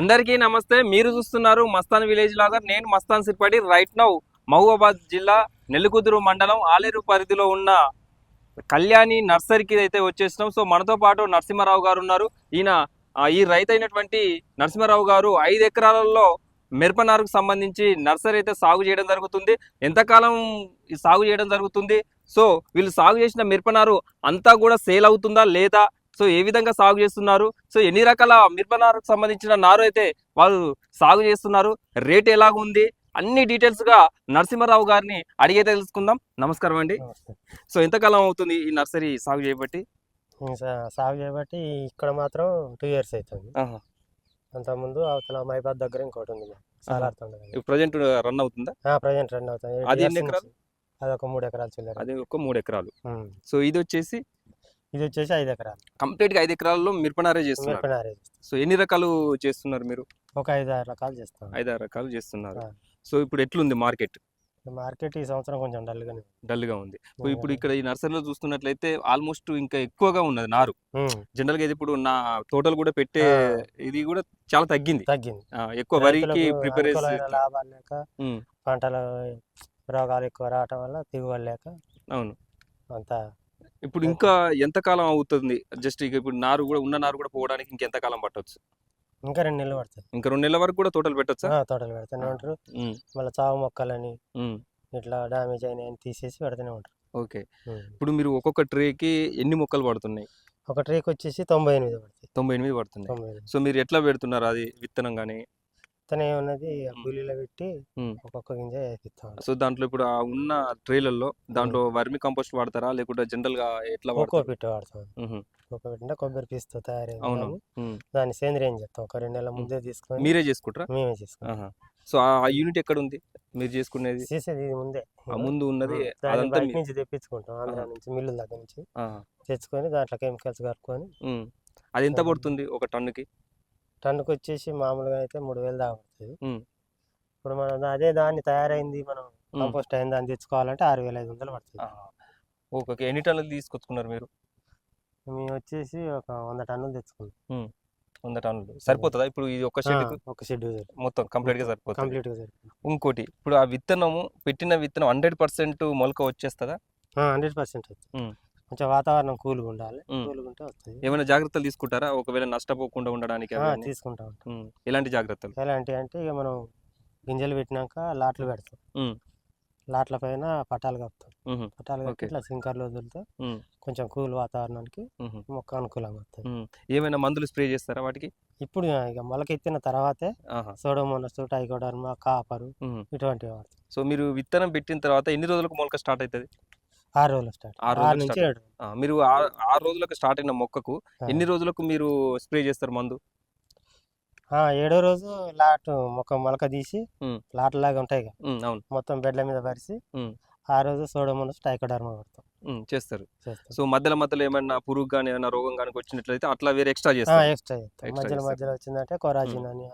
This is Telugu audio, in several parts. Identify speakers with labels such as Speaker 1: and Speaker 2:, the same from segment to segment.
Speaker 1: అందరికీ నమస్తే. మీరు చూస్తున్నారు మస్తాన్ విలేజ్ లాగర్ నేను మస్తాన్ సిర్పడి. రైట్ నౌ మహబూబాబాద్ జిల్లా నెల్లికుదురు మండలం ఆలేరు పరిధిలో ఉన్న కళ్యాణి నర్సరీకి అయితే వచ్చేసినాం. సో మనతో పాటు నరసింహారావు గారు ఉన్నారు. ఈయన ఈ రైతు అయినటువంటి నరసింహారావు గారు ఐదు ఎకరాలలో మిరప నారుకు సంబంధించి నర్సరీ అయితే సాగు చేయడం జరుగుతుంది. ఎంతకాలం సాగు చేయడం జరుగుతుంది? సో వీళ్ళు సాగు చేసిన మిరప నారు అంతా కూడా సేల్ అవుతుందా లేదా? సో ఏ విధంగా సాగు చేస్తున్నారు? సో ఎన్ని రకాల మిరప నారుకు సంబంధించిన నారు అయితే వాళ్ళు సాగు చేస్తున్నారు? రేట్ ఎలాగ ఉంది అన్ని డీటెయిల్స్గా నరసింహారావు గారిని అడిగే తెలుసుకుందాం. నమస్కారం అండి. సో ఎంతకాలం అవుతుంది ఈ నర్సరీ సాగు చేయబట్టి?
Speaker 2: సాగు చేయబట్టి ఇక్కడ మాత్రం టూ ఇయర్స్ అవుతుంది. అంతకుముందు అవతల మైబాద్ దగ్గర ఇంకోటి ఉంది.
Speaker 1: ప్రజెంట్ రన్ అవుతుందా?
Speaker 2: ప్రజెంట్ రన్ అవుతుంది.
Speaker 1: అది ఎన్ని ఎకరాలు?
Speaker 2: అది ఒక మూడు ఎకరాలు చిల్లర.
Speaker 1: అది ఒక మూడు ఎకరాలు. సో ఇది వచ్చేసి
Speaker 2: ఇది వచ్చేసి ఐదు ఎకరాలు.
Speaker 1: కంప్లీట్గా ఐదు ఎకరాల్లో మిరపనారే చేస్తున్నారు.
Speaker 2: మిరప నారేజ్
Speaker 1: సో ఎన్ని రకాలు చేస్తున్నారు మీరు?
Speaker 2: ఒక ఐదు ఆరు రకాలు చేస్తాం
Speaker 1: ఐదు ఆరు రకాలు చేస్తున్నారు.
Speaker 2: ఆ.
Speaker 1: సో ఇప్పుడు ఎట్లుంది మార్కెట్?
Speaker 2: మార్కెట్ ఈ సంవత్సరం కొంచెం డల్గానే ఉంది.
Speaker 1: డల్గా ఉంది. సో ఇప్పుడు ఇక్కడ ఈ నర్సరీలో చూస్తున్నట్లయితే ఆల్మోస్ట్ ఇంకా ఎక్కువగా ఉన్నది నారు.
Speaker 2: ఉమ్.
Speaker 1: జనరల్గా ఇది ఇప్పుడు నా తోటలు కూడా పెట్టే
Speaker 2: ఆ.
Speaker 1: ఇది కూడా చాలా తగ్గింది.
Speaker 2: తగ్గింది.
Speaker 1: ఆ, ఎక్కువ వరికి
Speaker 2: రైతులకు
Speaker 1: ప్రిపేర్
Speaker 2: లాభాలు లేక. పంటల రోగాలు ఎక్కువ రావటం వల్ల దిగుబడి లేక
Speaker 1: అవును.
Speaker 2: అంతా
Speaker 1: ఇప్పుడు ఇంకా ఎంత కాలం అవుతుంది? జస్ట్ ఇక ఇప్పుడు నారు కూడా ఉన్న నారు కూడా పోవడానికి ఇంకెంత కాలం పట్టొచ్చు?
Speaker 2: ఇంకా రెండు నెలలు పడుతుంది.
Speaker 1: ఇంకా రెండు నెలల వరకు కూడా తోటలు పెట్టొచ్చా?
Speaker 2: తోటలు పెడుతూనే ఉంటారు. మళ్ళీ చావు మొక్కలని ఇట్లా డ్యామేజ్ అయినాయని తీసేసి పెడుతూనే ఉంటారు.
Speaker 1: ఓకే. ఇప్పుడు మీరు ఒక్కొక్క ట్రేకి ఎన్ని మొక్కలు పడుతున్నాయి?
Speaker 2: ఒక ట్రేక్ వచ్చేసి తొంభై ఎనిమిది పడుతుంది.
Speaker 1: తొంభై ఎనిమిది
Speaker 2: ఎనిమిది.
Speaker 1: సో మీరు ఎట్లా పెడుతున్నారు? అది విత్తనం కానీ
Speaker 2: ఇతనే ఉన్నది. కూలీలో పెట్టి. ఒక్కొక్క గింజ వేపిస్తాం
Speaker 1: సో దాంట్లో ఇప్పుడు ఆ ఉన్న ట్రేలలో దాంట్లో వర్మి కంపోస్ట్ వాడతారా? లేకుంటే జనరల్గా ఎట్లా
Speaker 2: ఒక్కో పిట్టు వాడతాం ఒక్కో పిట్టు అంటే కొబ్బరి పీస్తో తయారైంది
Speaker 1: అవును.
Speaker 2: దాన్ని సేంద్రియం చేస్తాం? ఒక రెండు నెలల ముందే తీసుకొని
Speaker 1: మీరే చేసుకుంటారా?
Speaker 2: మేమే చేసుకుంటాం.
Speaker 1: సో ఆ యూనిట్ ఎక్కడ ఉంది మీరు చేసుకునేది?
Speaker 2: చేసేది ఇది ముందే.
Speaker 1: ఆ ముందు ఉన్నది అదంతా
Speaker 2: నుంచి తెప్పించుకుంటాం. ఆంధ్ర. నుంచి మిల్లుల దగ్గర నుంచి. తెచ్చుకొని దాంట్లో కెమికల్స్ కలుపుకొని
Speaker 1: ఉమ్. అది ఎంత. పడుతుంది ఒక టన్నుకి?
Speaker 2: టన్నుకు వచ్చేసి మామూలుగా అయితే మూడు వేలు దాకా పడుతుంది. ఇప్పుడు మనం అదే దాన్ని తయారైంది మనం. కంపోస్ట్ అయింది దాన్ని తెచ్చుకోవాలంటే ఆరు వేల ఐదు వందలు పడుతుంది.
Speaker 1: ఒక ఎన్ని టన్నులు తీసుకొచ్చుకున్నారు మీరు?
Speaker 2: మేము వచ్చేసి ఒక వంద టన్నులు తెచ్చుకున్నాం.
Speaker 1: వంద టన్నులు. సరిపోతుందా? ఇప్పుడు ఇది ఒక
Speaker 2: ఆ,
Speaker 1: షెడ్కి
Speaker 2: ఒక షెడ్
Speaker 1: మొత్తం కంప్లీట్గా సరిపోతుంది.
Speaker 2: కంప్లీట్గా సరిపోతుంది.
Speaker 1: ఇంకోటి ఇప్పుడు ఆ విత్తనము పెట్టిన విత్తనం హండ్రెడ్ పర్సెంట్ మొలక వచ్చేస్తుందా?
Speaker 2: Hundred percent. కొంచెం వాతావరణం కూల్గా ఉండాలి. కూల్గా ఉంటే వస్తుంది
Speaker 1: ఏమైనా జాగ్రత్తలు తీసుకుంటారా ఒకవేళ నష్టపోకుండా ఉండడానికి?
Speaker 2: తీసుకుంటా ఉంటాం.
Speaker 1: ఎలాంటి జాగ్రత్తలు
Speaker 2: ఎలాంటి అంటే ఇక మనం గింజలు పెట్టినాక లాట్లు పెడతాం. లాట్ల పైన పటాలు కప్పుతాం
Speaker 1: ఉహు.
Speaker 2: పటాలు కప్పి. ఇట్లా సింకర్లు వదిలితే. కొంచెం కూల్ వాతావరణానికి. మొక్క అనుకూలంగా వస్తుంది.
Speaker 1: ఏమైనా మందులు స్ప్రే చేస్తారా వాటికి
Speaker 2: ఇప్పుడు ఇక మొలకెత్తిన తర్వాతే సోడోమోనస్ టైకోడర్మా కాపరు. ఇటువంటివి వాడతాం
Speaker 1: సో మీరు విత్తనం పెట్టిన తర్వాత ఎన్ని రోజులకు మొలక స్టార్ట్ అవుతుంది
Speaker 2: ఆరు రోజులు స్టార్ట్.
Speaker 1: ఆరు
Speaker 2: ఆరు
Speaker 1: రోజులు
Speaker 2: నుంచి. ఏడు
Speaker 1: మీరు ఆ- ఆరు రోజులకు స్టార్ట్ అయిన మొక్కకు. ఎన్ని రోజులకు మీరు స్ప్రే చేస్తారు మందు?
Speaker 2: ఏడో రోజు లాట్ మొక్క మొలక తీసి. లాట్ లాగా ఉంటాయి
Speaker 1: అవును.
Speaker 2: మొత్తం బెడ్ల మీద పరిచి. ఆ రోజు సోడోమోనస్ టైకోడర్మా
Speaker 1: ఉమ్, చేస్తారు.
Speaker 2: చేస్తాం
Speaker 1: సో మధ్యలో మధ్యలో ఏమైనా పురుగు కానీ ఏమైనా రోగం కానీ వచ్చినట్లయితే అట్లా వేరే ఎక్స్ట్రా చేస్తారు.
Speaker 2: ఎక్స్ట్రా చేస్తాం మధ్యలో. మధ్యలో వచ్చిందంటే కొరాజిన్ అని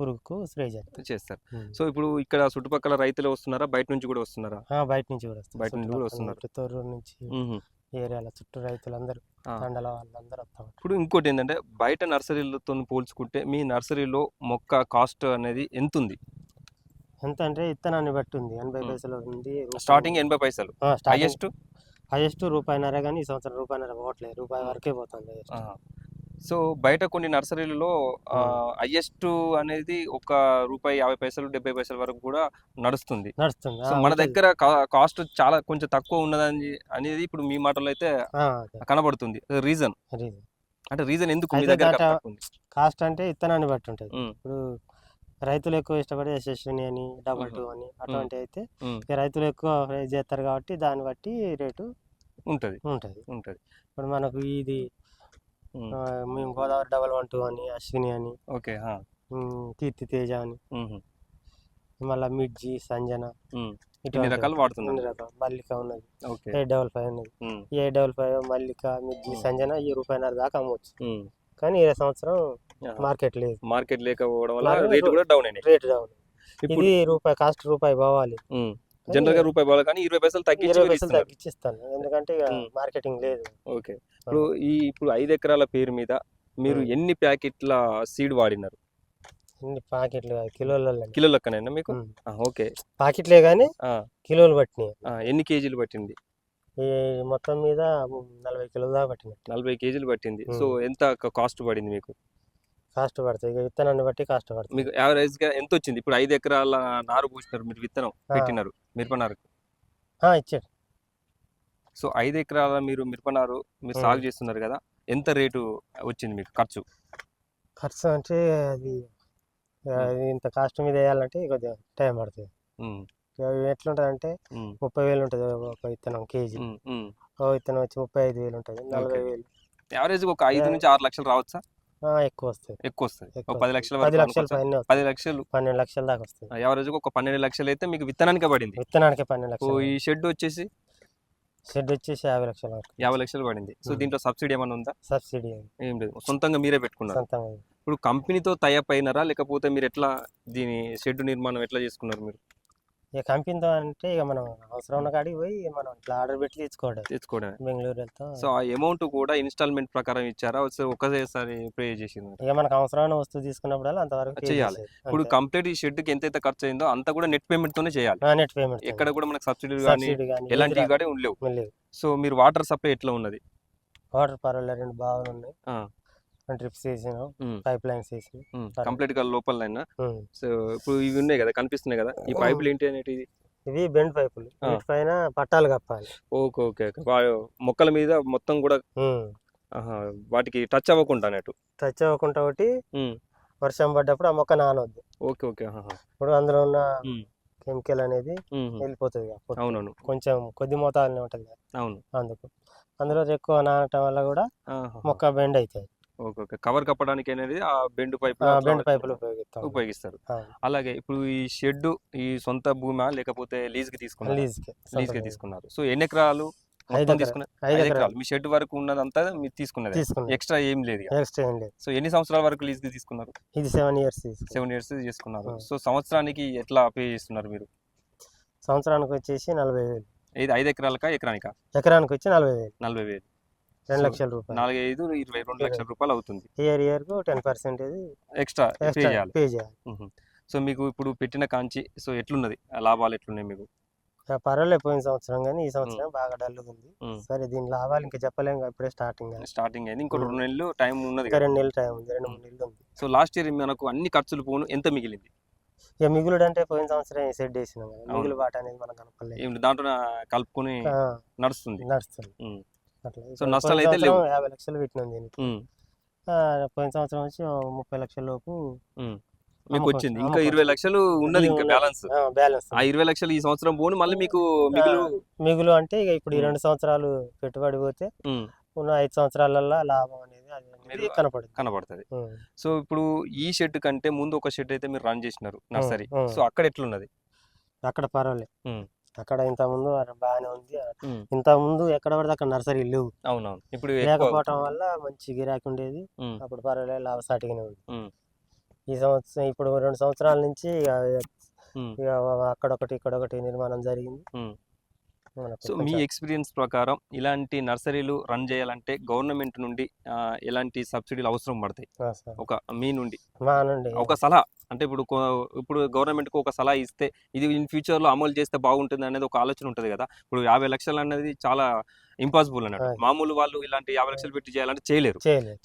Speaker 2: పురుగుకు స్ప్రే చేస్తాం
Speaker 1: చేస్తారు.
Speaker 2: ఉమ్.
Speaker 1: సో ఇప్పుడు ఇక్కడ చుట్టుపక్కల రైతులు వస్తున్నారా? బయట నుంచి కూడా వస్తున్నారా?
Speaker 2: బయట నుంచి కూడా
Speaker 1: బయట నుంచి కూడా వస్తున్నారు.
Speaker 2: నుంచి, తొర్రూరు నుంచి. ఏరియాల చుట్టూ రైతులందరూ. తండల వాళ్ళందరూ వస్తాం
Speaker 1: ఇప్పుడు ఇంకోటి ఏంటంటే బయట నర్సరీలతో పోల్చుకుంటే మీ నర్సరీలో మొక్క కాస్ట్ అనేది ఎంత ఉంది
Speaker 2: ఎంత అంటే ఇత్తనాన్ని బట్టి ఉంది. ఎనభై. పైసలు ఉంది
Speaker 1: స్టార్టింగ్ ఎనభై పైసలు. హైయెస్ట్?
Speaker 2: హైయెస్ట్ రూపాయిన్నర కానీ ఈ సంవత్సరం రూపాయిన్నర పోవట్లేదు. రూపాయి వరకే పోతుంది.
Speaker 1: సో బయట కొన్ని నర్సరీలలో హైయెస్ట్ అనేది ఒక రూపాయి యాభై పైసలు డెబ్బై పైసల వరకు కూడా నడుస్తుంది.
Speaker 2: నడుస్తుంది.
Speaker 1: సో మన. దగ్గర కాస్ట్ చాలా కొంచెం తక్కువ ఉన్నదని అనేది ఇప్పుడు మీ మాటలో అయితే. కనబడుతుంది. రీజన్. అంటే రీజన్ ఎందుకు మీ దగ్గర?
Speaker 2: కాస్ట్ అంటే ఇత్తనాన్ని బట్టి ఉంటుంది. ఇప్పుడు రైతులు ఎక్కువ ఇష్టపడే యశస్విని అని డబల్. టూ అని అటువంటి అయితే రైతులు ఎక్కువ చేస్తారు కాబట్టి దాన్ని బట్టి రేటు
Speaker 1: ఉంటది.
Speaker 2: ఉంటుంది.
Speaker 1: ఉంటది.
Speaker 2: ఇప్పుడు మనకు ఇది మేము గోదావరి డబల్ వన్ టూ అని అశ్విని అని
Speaker 1: ఓకే
Speaker 2: కీర్తి తేజ అని మళ్ళీ మిర్జి సంజన ఇటువంటి
Speaker 1: రకాలు
Speaker 2: రకాలు. మల్లిక ఉన్నది. ఎయిట్ డబల్ ఫైవ్ ఉన్నది. ఎయిట్ డబల్ ఫైవ్ మల్లిక మిర్జి
Speaker 1: ఉమ్.
Speaker 2: సంజన ఈ రూపాయిన్నర దాకా అమ్మవచ్చు. కానీ ఈ సంవత్సరం మార్కెట్ లేదు.
Speaker 1: మార్కెట్ లేకపోవడం వల్ల రేట్ కూడా డౌన్
Speaker 2: రేట్ డౌన్. ఇది రూపాయి కాస్ట్ రూపాయి పోవాలి.
Speaker 1: జనరల్గా రూపాయి బాగా కానీ ఇరవై పైసలు తగ్గించి.
Speaker 2: తగ్గించిస్తాను. ఎందుకంటే. మార్కెటింగ్ లేదు.
Speaker 1: ఓకే. ఇప్పుడు ఈ ఇప్పుడు ఐదు ఎకరాల పేరు మీద మీరు. ఎన్ని ప్యాకెట్ల సీడ్ వాడినారు?
Speaker 2: ఇన్ని పాకెట్లు కాదు కిలోలలో
Speaker 1: కిలో లెక్కనైనా మీకు? ఓకే.
Speaker 2: పాకెట్లే కానీ కిలోలు పట్టినాయి.
Speaker 1: ఎన్ని కేజీలు పట్టింది?
Speaker 2: మొత్తం మీద నలభై కిలోల దాకా పట్టినట్టు.
Speaker 1: నలభై కేజీలు పట్టింది. సో ఎంత కాస్ట్ పడింది మీకు?
Speaker 2: కాస్ట్ పడుతుంది ఇక విత్తనాన్ని బట్టి కాస్ట్ పడుతుంది
Speaker 1: మీకు యావరేజ్గా ఎంత వచ్చింది ఇప్పుడు ఐదు ఎకరాల నారు పోసినారు మీరు విత్తనం. పెట్టినారు మిరపనారు
Speaker 2: ఆ, ఇచ్చాడు
Speaker 1: సో ఐదు ఎకరాల మీరు మిరపనారు మీరు. సాగు చేస్తున్నారు కదా ఎంత రేటు వచ్చింది మీకు ఖర్చు?
Speaker 2: ఖర్చు అంటే అది ఇంత కాస్ట్ మీద వేయాలంటే కొద్దిగా టైం పడుతుంది. ఎట్లుంటుంది అంటే ముప్పై వేలు ఉంటుంది ఒక విత్తనం కేజీ. ఒక విత్తనం వచ్చి ముప్పై ఐదు వేలు ఉంటుంది నలభై వేలు.
Speaker 1: యావరేజ్ ఒక ఐదు నుంచి ఆరు లక్షలు రావచ్చా?
Speaker 2: ఎక్కువ వస్తుంది
Speaker 1: ఎక్కువ వస్తుంది
Speaker 2: ఎక్కువ
Speaker 1: ఒక పది లక్షల
Speaker 2: పది లక్షల? పైన
Speaker 1: పది లక్షలు?
Speaker 2: పన్నెండు లక్షల దాకా వస్తుంది
Speaker 1: యావరేజ్ ఒక పన్నెండు లక్షలు అయితే మీకు విత్తనానికే పడింది?
Speaker 2: విత్తనానికి పన్నెండు లక్షలు
Speaker 1: ఈ షెడ్ వచ్చేసి?
Speaker 2: షెడ్ వచ్చేసి యాభై లక్షల వరకు.
Speaker 1: యాభై లక్షలు పడింది. సో. దీంట్లో సబ్సిడీ ఏమైనా ఉందా?
Speaker 2: సబ్సిడీ
Speaker 1: ఏం లేదు. సొంతంగా మీరే పెట్టుకున్నారు.
Speaker 2: సొంతంగా.
Speaker 1: ఇప్పుడు కంపెనీతో అయినారా? లేకపోతే మీరు ఎట్లా దీని షెడ్ నిర్మాణం ఎట్లా చేసుకున్నారు మీరు?
Speaker 2: ఇక కంపెనీతో అంటే ఇక మనం అవసరం ఉన్న కాడికి పోయి మనం ఇట్లా ఆర్డర్ పెట్టి తెచ్చుకోవడం
Speaker 1: తెచ్చుకోవడమే.
Speaker 2: బెంగళూరు వెళ్తాం
Speaker 1: సో ఆ అమౌంట్ కూడా ఇన్స్టాల్మెంట్ ప్రకారం ఇచ్చారా? ఒకసారి పే చేసింది?
Speaker 2: ఇక మనకు అవసరమైన వస్తువు తీసుకున్నప్పుడల్లా అంతవరకు. చేసేది.
Speaker 1: ఇప్పుడు. కంప్లీట్ ఈ షెడ్కి ఎంతైతే ఖర్చు అయిందో అంత కూడా నెట్ పేమెంట్ తోనే చేయాలి.
Speaker 2: నెట్ పేమెంట్
Speaker 1: ఎక్కడ కూడా మనకు సబ్సిడీ కానీ
Speaker 2: కానీ
Speaker 1: ఎలాంటివి కూడా ఉండలేవు. సో మీరు వాటర్ సప్లై ఎట్లా ఉన్నది?
Speaker 2: వాటర్ పర్వాలేదు రెండు బావులు ఉన్నాయి.
Speaker 1: ఆ.
Speaker 2: డ్రిప్స్ వేసినాం పైప్ లైన్స్ వేసి.
Speaker 1: కంప్లీట్గా లోపల
Speaker 2: ఉమ్.
Speaker 1: సో ఇప్పుడు ఇవి ఉన్నాయి కదా కనిపిస్తున్నాయి కదా? ఈ పైపులు ఏంటి అనేటివి?
Speaker 2: ఇవి బెండ్ పైపులు. పైన పట్టాలు కప్పాలి.
Speaker 1: ఓకే ఓకే మొక్కల మీద మొత్తం కూడా వాటికి టచ్ అవ్వకుండా అన్నట్టు.
Speaker 2: టచ్ అవ్వకుండా ఒకటి వర్షం పడ్డప్పుడు ఆ మొక్క నానొద్దు.
Speaker 1: ఓకే ఓకే
Speaker 2: ఇప్పుడు అందులో ఉన్న కెమికల్ అనేది వెళ్ళిపోతుంది.
Speaker 1: అవునవును.
Speaker 2: కొంచెం కొద్ది మోతాదులో ఉంటుంది
Speaker 1: అవును.
Speaker 2: అందుకు అందులో ఎక్కువ నానటం వల్ల కూడా మొక్క బెండ్ అవుతుంది.
Speaker 1: ఓకే ఓకే కవర్ కప్పడానికి అనేది ఆ బెండ్ పైప్
Speaker 2: బెండ్ పైపులు ఉపయోగిస్తాం.
Speaker 1: ఉపయోగిస్తారు. అలాగే ఇప్పుడు ఈ షెడ్ ఈ సొంత భూమా లేకపోతే లీజ్కి తీసుకున్నారు?
Speaker 2: లీజ్కి
Speaker 1: లీజ్కి తీసుకున్నారు. సో ఎన్ని ఎకరాలు? మొత్తం. తీసుకున్నారు
Speaker 2: ఐదు ఎకరాలు.
Speaker 1: మీ షెడ్ వరకు ఉన్నదంతా మీరు తీసుకున్నది.
Speaker 2: తీసుకున్నాం
Speaker 1: ఎక్స్ట్రా ఏం లేదు.
Speaker 2: ఎక్స్ట్రా ఏం లేదు.
Speaker 1: సో ఎన్ని సంవత్సరాల వరకు లీజ్కి తీసుకున్నారు?
Speaker 2: ఇది సెవెన్ ఇయర్స్
Speaker 1: సెవెన్ ఇయర్స్ చేసుకున్నారు.
Speaker 2: ఆ.
Speaker 1: సో సంవత్సరానికి ఎట్లా పే చేస్తున్నారు మీరు?
Speaker 2: సంవత్సరానికి వచ్చేసి నలభై వేలు.
Speaker 1: ఐదు ఎకరాలకా ఎకరానికా?
Speaker 2: ఎకరానికి వచ్చి నలభై వేలు.
Speaker 1: నలభై వేలు.
Speaker 2: రెండు లక్షల రూపాయలు.
Speaker 1: నాలుగు ఐదు ఇరవై రెండు లక్షల రూపాయలు అవుతుంది.
Speaker 2: ఇయర్ ఇయర్కు టెన్ పర్సెంటేజ్
Speaker 1: ఎక్స్ట్రా పే చేయాలి.
Speaker 2: పే చేయాలి.
Speaker 1: సో మీకు ఇప్పుడు పెట్టిన కాంచి సో ఎట్లున్నది? లాభాలు ఎట్లున్నాయి మీకు?
Speaker 2: పర్వాలేదు పోయిన సంవత్సరం కానీ ఈ సంవత్సరం బాగా డల్గా ఉంది. సరే దీని లాభాలు ఇంకా చెప్పలేము ఇప్పుడే స్టార్టింగ్
Speaker 1: స్టార్టింగ్ అయింది. ఇంకో. రెండు నెలలు టైం ఉన్నది.
Speaker 2: రెండు నెలలు టైం ఉంది రెండు మూడు నెలలు ఉంది.
Speaker 1: సో లాస్ట్ ఇయర్ మనకు అన్ని ఖర్చులు పోను ఎంత మిగిలింది?
Speaker 2: ఇక మిగులుడు అంటే పోయిన సంవత్సరం సెట్ చేసినాం. మిగులు బాట అనేది మనం
Speaker 1: ఏం దాంట్లో కలుపుకొని నడుస్తుంది.
Speaker 2: నడుస్తుంది.
Speaker 1: సో నష్టాలు అయితే లేవు.
Speaker 2: యాభై లక్షలు పెట్టినాం దీనికి పోయిన సంవత్సరం వచ్చి ముప్పై లక్షల లోపు.
Speaker 1: మీకు వచ్చింది ఇంకా. ఇరవై లక్షలు ఉన్నది ఇంకా బ్యాలెన్స్
Speaker 2: బ్యాలెన్స్
Speaker 1: ఆ ఇరవై లక్షలు ఈ సంవత్సరం పోను మళ్ళీ మీకు మిగులు
Speaker 2: మిగులు అంటే ఇక ఇప్పుడు ఈ. రెండు సంవత్సరాలు పెట్టుబడి పోతే. ఉన్న ఐదు సంవత్సరాలలో లాభం అనేది కనపడుతుంది
Speaker 1: కనబడుతుంది
Speaker 2: ఉమ్.
Speaker 1: సో ఇప్పుడు ఈ షెడ్ కంటే ముందు ఒక షెడ్ అయితే మీరు రన్ చేసినారు నర్సరీ. సో అక్కడ ఎట్లున్నది
Speaker 2: అక్కడ పర్వాలేదు. అక్కడ ఇంత ముందు అక్కడ బాగానే ఉంది.
Speaker 1: ఉమ్.
Speaker 2: ఇంత ముందు ఎక్కడ పడితే అక్కడ నర్సరీ లేవు.
Speaker 1: అవునవును. ఇప్పుడు
Speaker 2: లేకపోవటం వల్ల మంచి గిరాకీ ఉండేది. అప్పుడు పర్వాలేదు లాభసాటిగానే ఉంది. ఈ సంవత్సరం ఇప్పుడు రెండు సంవత్సరాల నుంచి అక్కడొకటి ఇక్కడొకటి నిర్మాణం జరిగింది.
Speaker 1: సో మీ ఎక్స్పీరియన్స్ ప్రకారం ఇలాంటి నర్సరీలు రన్ చేయాలంటే గవర్నమెంట్ నుండి ఎలాంటి సబ్సిడీలు అవసరం పడతాయి. ఒక మీ నుండి. ఒక సలహా అంటే ఇప్పుడు కొ- ఇప్పుడు గవర్నమెంట్కి ఒక సలహా ఇస్తే ఇది ఇన్ ఫ్యూచర్లో అమలు చేస్తే బాగుంటుంది అనేది ఒక ఆలోచన ఉంటుంది కదా. ఇప్పుడు యాభై లక్షలు అనేది చాలా ఇంపాసిబుల్ అన్నట్టు. మామూలు వాళ్ళు ఇలాంటి యాభై లక్షలు పెట్టి చేయాలంటే చేయలేరు.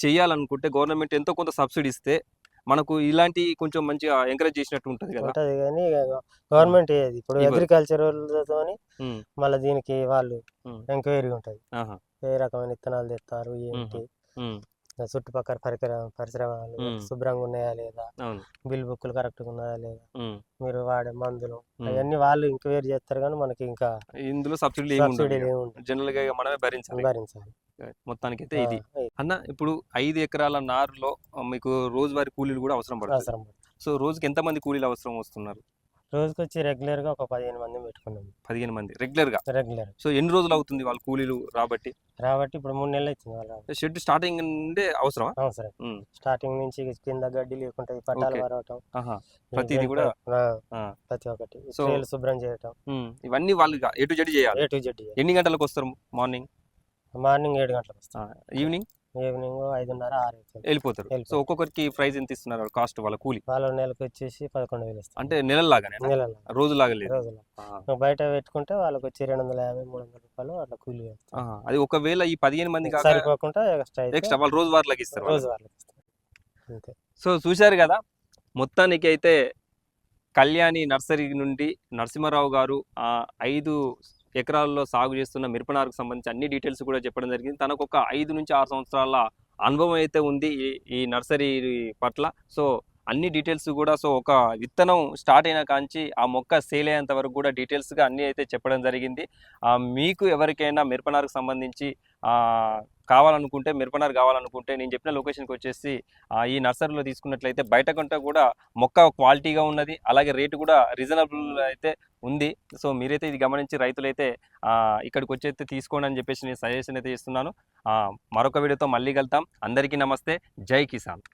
Speaker 1: చేయాలనుకుంటే గవర్నమెంట్ ఎంతో కొంత సబ్సిడీ ఇస్తే మనకు ఇలాంటి కొంచెం మంచిగా ఎంకరేజ్ చేసినట్టు ఉంటుంది కదా.
Speaker 2: ఉంటది కానీ గవర్నమెంట్ ఏది? ఇప్పుడు. అగ్రికల్చర్ తోని
Speaker 1: ఉమ్,
Speaker 2: మళ్ళీ దీనికి వాళ్ళు ఎంక్వైరీ ఉంటది. ఏ రకమైన విత్తనాలు తెస్తారు ఏంటి? చుట్టుపక్కల పరికర పరిశ్రమలు. శుభ్రంగా ఉన్నాయా లేదా? బిల్ బుక్లు కరెక్ట్గా ఉన్నాయా లేదా? మీరు వాడే మందులు. అవన్నీ వాళ్ళు ఎంక్వైరీ చేస్తారు కానీ మనకి ఇంకా
Speaker 1: ఇందులో సబ్సిడీ జనరల్గా మనమే భరించాలి.
Speaker 2: భరించాలి.
Speaker 1: మొత్తానికి అయితే ఇది. అన్న ఇప్పుడు ఐదు ఎకరాల నారులో మీకు రోజువారీ కూలీలు కూడా అవసరం పడుతుంది సో రోజుకి ఎంత మంది కూలీలు అవసరం వస్తున్నారు?
Speaker 2: రోజుకి వచ్చి రెగ్యులర్గా ఒక పదిహేను మంది పెట్టుకున్నాం
Speaker 1: పదిహేను మంది రెగ్యులర్గా
Speaker 2: రెగ్యులర్.
Speaker 1: సో ఎన్ని రోజులు అవుతుంది వాళ్ళ కూలీలు రాబట్టి?
Speaker 2: కాబట్టి ఇప్పుడు మూడు నెలలు అవుతుంది వాళ్ళు
Speaker 1: షెడ్ స్టార్టింగ్ నుండే
Speaker 2: అవసరం
Speaker 1: ఉమ్,
Speaker 2: స్టార్టింగ్ నుంచి కింద గడ్డి లేకుండా పట్టాలు. మరవటం ఈ
Speaker 1: ప్రతిదీ కూడా?
Speaker 2: ప్రతి ఒక్కటి. ట్రేలు శుభ్రం చేయటం.
Speaker 1: ఇవన్నీ వాళ్ళు ఎటు జడి చేయాలి?
Speaker 2: ఏ టు జెడ్
Speaker 1: ఎన్ని గంటలకు వస్తారు మార్నింగ్?
Speaker 2: మార్నింగ్ ఏడు గంటలకు వస్తాం.
Speaker 1: ఈవినింగ్?
Speaker 2: ఈవినింగ్ ఐదున్నర ఆరు
Speaker 1: వెళ్ళిపోతారు. సో. ఒక్కొక్కరికి ప్రైస్ ఎంత ఇస్తున్నారు కాస్ట్ వాళ్ళ కూలి?
Speaker 2: వాళ్ళ నెలకు వచ్చేసి పదకొండు వేలు ఇస్తాం
Speaker 1: అంటే నెలలాగానే
Speaker 2: నెలలో
Speaker 1: రోజులాగా లేదు.
Speaker 2: రోజులు
Speaker 1: ఆ.
Speaker 2: బయట పెట్టుకుంటే వాళ్ళకి వచ్చి రెండు వందల యాభై మూడు వందల రూపాయలు అట్లా కూలి
Speaker 1: అది ఒకవేళ ఈ పదిహేను మంది
Speaker 2: సరిపోకుండా ఎక్స్ట్రా
Speaker 1: వాళ్ళు రోజు వారిలాగా ఇస్తారు
Speaker 2: రోజు ఇస్తాం అంతే.
Speaker 1: సో చూశారు కదా మొత్తానికి అయితే కళ్యాణి నర్సరీ నుండి నరసింహారావు గారు ఆ ఐదు ఎకరాల్లో సాగు చేస్తున్న మిరపనారుకు సంబంధించి అన్ని డీటెయిల్స్ కూడా చెప్పడం జరిగింది. తనకు ఒక ఐదు నుంచి ఆరు సంవత్సరాల అనుభవం అయితే ఉంది ఈ ఈ నర్సరీ పట్ల. సో అన్ని డీటెయిల్స్ కూడా సో ఒక విత్తనం స్టార్ట్ అయిన కాంచి ఆ మొక్క సేల్ అయ్యేంత వరకు కూడా డీటెయిల్స్గా అన్నీ అయితే చెప్పడం జరిగింది. మీకు ఎవరికైనా మిరపనారుకు సంబంధించి కావాలనుకుంటే మిరపనారు కావాలనుకుంటే నేను చెప్పిన లొకేషన్కి వచ్చేసి ఈ నర్సరీలో తీసుకున్నట్లయితే బయట కంటే కూడా మొక్క క్వాలిటీగా ఉన్నది అలాగే రేటు కూడా రీజనబుల్ అయితే ఉంది. సో మీరైతే ఇది గమనించి రైతులైతే ఇక్కడికి వచ్చి అయితే తీసుకోండి అని చెప్పేసి నేను సజెషన్ అయితే ఇస్తున్నాను. మరొక వీడియోతో మళ్ళీ కలుద్దాం. అందరికీ నమస్తే. జై కిసాన్.